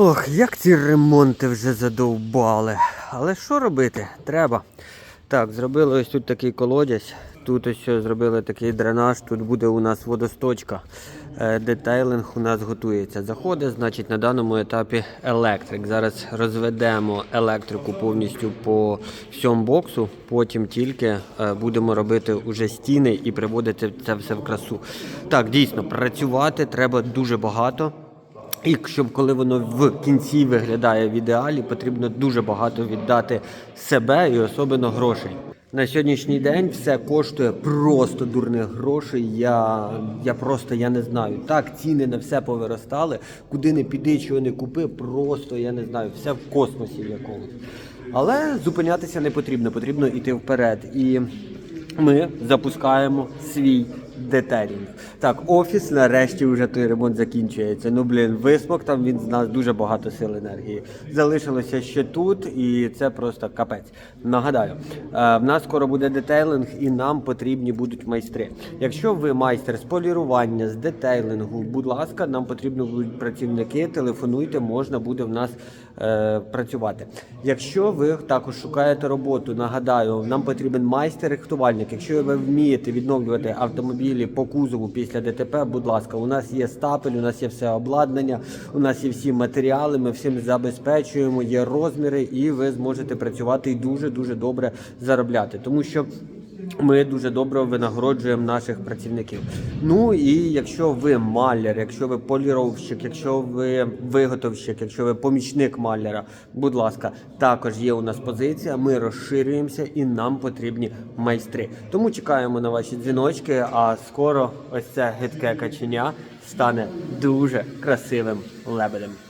Ох, як ці ремонти вже задовбали. Але що робити? Треба. Так, зробили ось тут такий колодязь. Тут ось зробили такий дренаж, тут буде у нас водосточка. Е, Детейлинг у нас готується. Заходить, значить, на даному етапі електрик. Зараз розведемо електрику повністю по всьому боксу. Потім тільки е, будемо робити уже стіни і приводити це все в красу. Так, дійсно, працювати треба дуже багато. І щоб коли воно в кінці виглядає в ідеалі, потрібно дуже багато віддати себе і особливо грошей. На сьогоднішній день все коштує просто дурних грошей. Я, я просто я не знаю. Так, ціни на все повиростали. Куди не піди, чого не купи, просто я не знаю, все в космосі якомусь. Але зупинятися не потрібно, потрібно йти вперед. І ми запускаємо свій детелінг. Так, офіс нарешті вже той ремонт закінчується. Ну блін, висмок там він з нас дуже багато сил енергії. Залишилося ще тут, і це просто капець. Нагадаю, е, в нас скоро буде детейлинг, і нам потрібні будуть майстри. Якщо ви майстер з полірування, з детейлингу, будь ласка, нам потрібні будуть працівники. Телефонуйте, можна буде в нас е, працювати. Якщо ви також шукаєте роботу, нагадаю, нам потрібен майстер-рихтувальник. Якщо ви вмієте відновлювати автомобілі по кузову після ДТП, будь ласка, у нас є стапель, у нас є все обладнання, у нас є всі матеріали, ми всім забезпечуємо, є розміри, і ви зможете працювати і дуже дуже добре заробляти, тому що. Ми дуже добре винагороджуємо наших працівників. Ну і якщо ви маляр, якщо ви поліровщик, якщо ви виготовщик, якщо ви помічник маляра, будь ласка, також є у нас позиція. Ми розширюємося і нам потрібні майстри. Тому чекаємо на ваші дзвіночки. А скоро ось це гидке каченя стане дуже красивим лебедем.